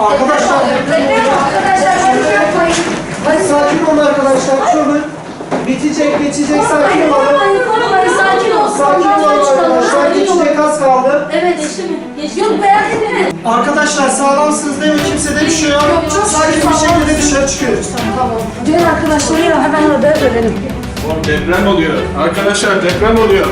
Arkadaşlar Arkadaşlar yapmayın. sakin olun arkadaşlar. Şöyle bitecek geçecek sakin olun. Sakin ol. Sakin olun arkadaşlar. Geçecek az kaldı. Evet, geçti mi? Geçti. Yok, merak etmeyin. Arkadaşlar sağlamsınız değil mi? Kimsede bir şey yok. Sakin bir şekilde dışarı çıkıyoruz. Diğer arkadaşlarıyla hemen haber verelim. Oğlum deprem oluyor. Arkadaşlar deprem oluyor.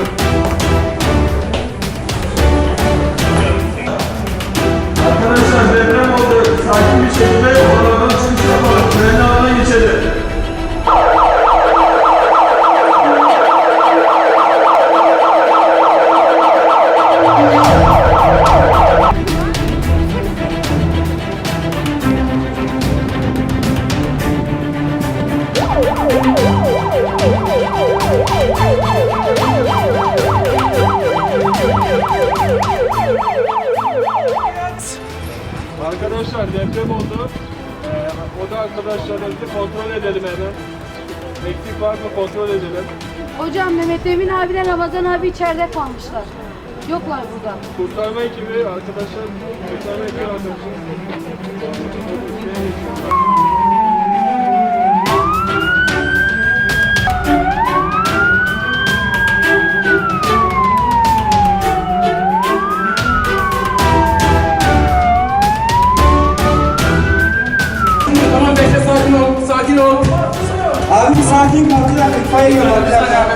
Arkadaşlar deprem oldu. Ee, o da arkadaşlarımızı kontrol edelim hemen. Eksik var mı kontrol edelim. Hocam Mehmet Emin abiyle Ramazan abi içeride kalmışlar. Yoklar burada. Kurtarma ekibi arkadaşlar. Kurtarma ekibi arkadaşlar. Sakin ol, sakin ol. Abi bir sakin kal. Bir dakika itfaiye geliyor. Bir dakika.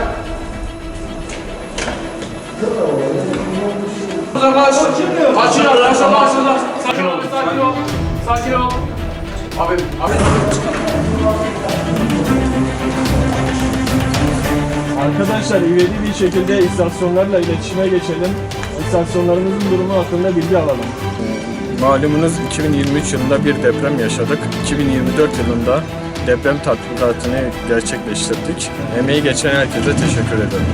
Uzaklaş. Açın Allah, aşağıda aşağıda. Sakin ol, sakin ol. Sakin ol. Abi, abi. Arkadaşlar ivedi bir şekilde istasyonlarla iletişime geçelim. İstasyonlarımızın durumu hakkında bilgi alalım. Malumunuz 2023 yılında bir deprem yaşadık. 2024 yılında deprem tatbikatını gerçekleştirdik. Emeği geçen herkese teşekkür ederim.